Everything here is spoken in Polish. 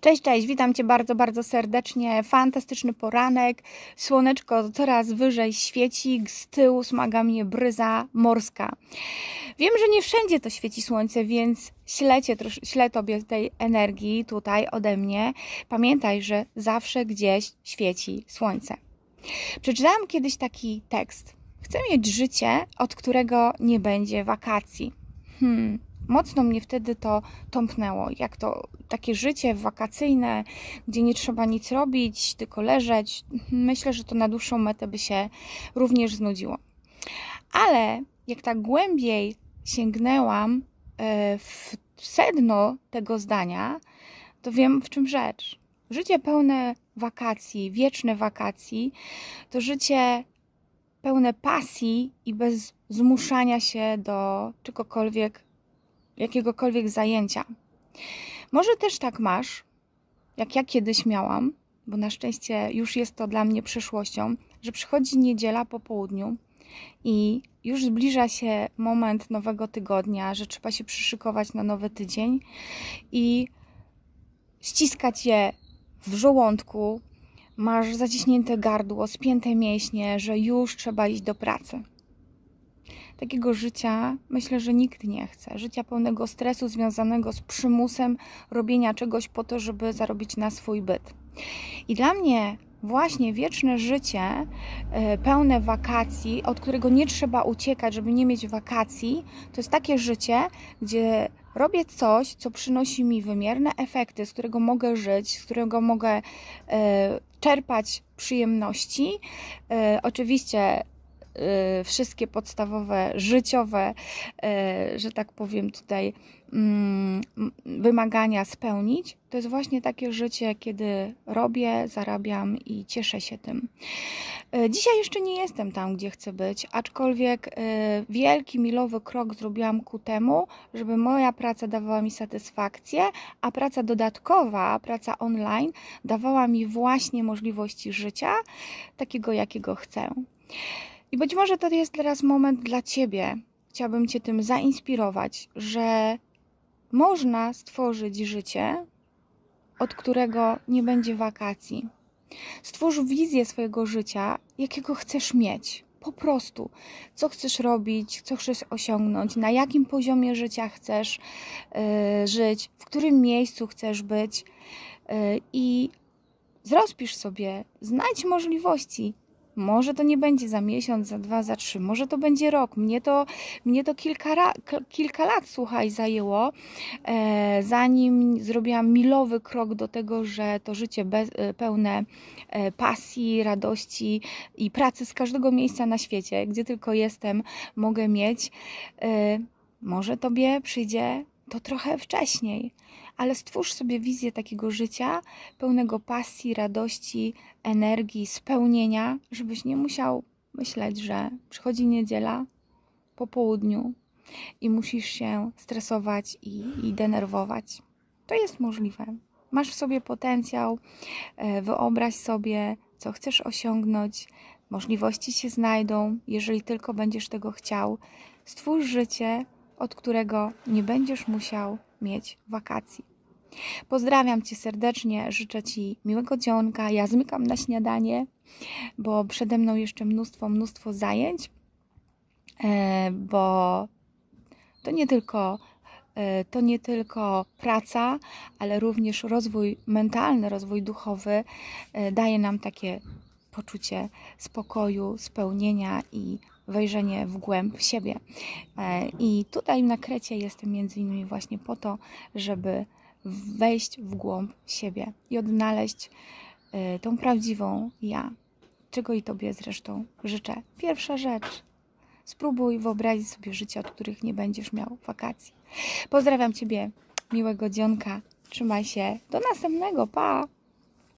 Cześć, cześć, witam Cię bardzo, bardzo serdecznie. Fantastyczny poranek. Słoneczko coraz wyżej świeci, z tyłu smaga mnie bryza morska. Wiem, że nie wszędzie to świeci słońce, więc ślecie, ślę Tobie tej energii tutaj ode mnie. Pamiętaj, że zawsze gdzieś świeci słońce. Przeczytałam kiedyś taki tekst. Chcę mieć życie, od którego nie będzie wakacji. Hmm, mocno mnie wtedy to tąpnęło. Jak to takie życie wakacyjne, gdzie nie trzeba nic robić, tylko leżeć. Myślę, że to na dłuższą metę by się również znudziło. Ale jak tak głębiej sięgnęłam e, w sedno tego zdania, to wiem w czym rzecz. Życie pełne wakacji, wieczne wakacji, to życie pełne pasji i bez zmuszania się do czegokolwiek, jakiegokolwiek zajęcia. Może też tak masz, jak ja kiedyś miałam, bo na szczęście już jest to dla mnie przyszłością, że przychodzi niedziela po południu i już zbliża się moment nowego tygodnia, że trzeba się przyszykować na nowy tydzień i ściskać je w żołądku, masz zaciśnięte gardło, spięte mięśnie, że już trzeba iść do pracy. Takiego życia myślę, że nikt nie chce. Życia pełnego stresu związanego z przymusem robienia czegoś po to, żeby zarobić na swój byt. I dla mnie właśnie wieczne życie, e, pełne wakacji, od którego nie trzeba uciekać, żeby nie mieć wakacji, to jest takie życie, gdzie robię coś, co przynosi mi wymierne efekty, z którego mogę żyć, z którego mogę e, czerpać przyjemności. E, oczywiście wszystkie podstawowe, życiowe, e, że tak powiem tutaj, mm, wymagania spełnić. To jest właśnie takie życie, kiedy robię, zarabiam i cieszę się tym. E, Dzisiaj jeszcze nie jestem tam, gdzie chcę być, aczkolwiek wielki, milowy krok zrobiłam ku temu, żeby moja praca dawała mi satysfakcję, a praca dodatkowa, praca online, dawała mi właśnie możliwości życia, takiego jakiego chcę. I być może to jest teraz moment dla Ciebie. Chciałabym Cię tym zainspirować, że można stworzyć życie, od którego nie będzie wakacji. Stwórz wizję swojego życia, jakiego chcesz mieć. Po prostu, co chcesz robić, co chcesz osiągnąć, na jakim poziomie życia chcesz y, żyć, w którym miejscu chcesz być y, i zrozpisz sobie, znajdź możliwości. Może to nie będzie za miesiąc, za dwa, za trzy, może to będzie rok. Mnie to, mnie to kilka, kilka lat, słuchaj, zajęło, e, zanim zrobiłam milowy krok do tego, że to życie bez, e, pełne e, pasji, radości i pracy z każdego miejsca na świecie, gdzie tylko jestem, mogę mieć. E, może tobie przyjdzie to trochę wcześniej, ale stwórz sobie wizję takiego życia pełnego pasji, radości, energii, spełnienia, żebyś nie musiał myśleć, że przychodzi niedziela po południu i musisz się stresować i, i denerwować. To jest możliwe. Masz w sobie potencjał, e, wyobraź sobie, co chcesz osiągnąć, możliwości się znajdą, jeżeli tylko będziesz tego chciał. Stwórz życie, od którego nie będziesz musiał mieć wakacji. Pozdrawiam Cię serdecznie, życzę Ci miłego dzionka. Ja zmykam na śniadanie, bo przede mną jeszcze mnóstwo, mnóstwo zajęć, e, bo to nie tylko e, to nie tylko praca, ale również rozwój mentalny, rozwój duchowy e, daje nam takie poczucie spokoju, spełnienia i wejrzenie w głęb siebie. I tutaj na Krecie jestem między innymi właśnie po to, żeby wejść w głąb siebie i odnaleźć y, tą prawdziwą ja, czego i Tobie zresztą życzę. Pierwsza rzecz, spróbuj wyobrazić sobie życie, od których nie będziesz miał wakacji. Pozdrawiam Ciebie, miłego dzionka, trzymaj się, do następnego, pa!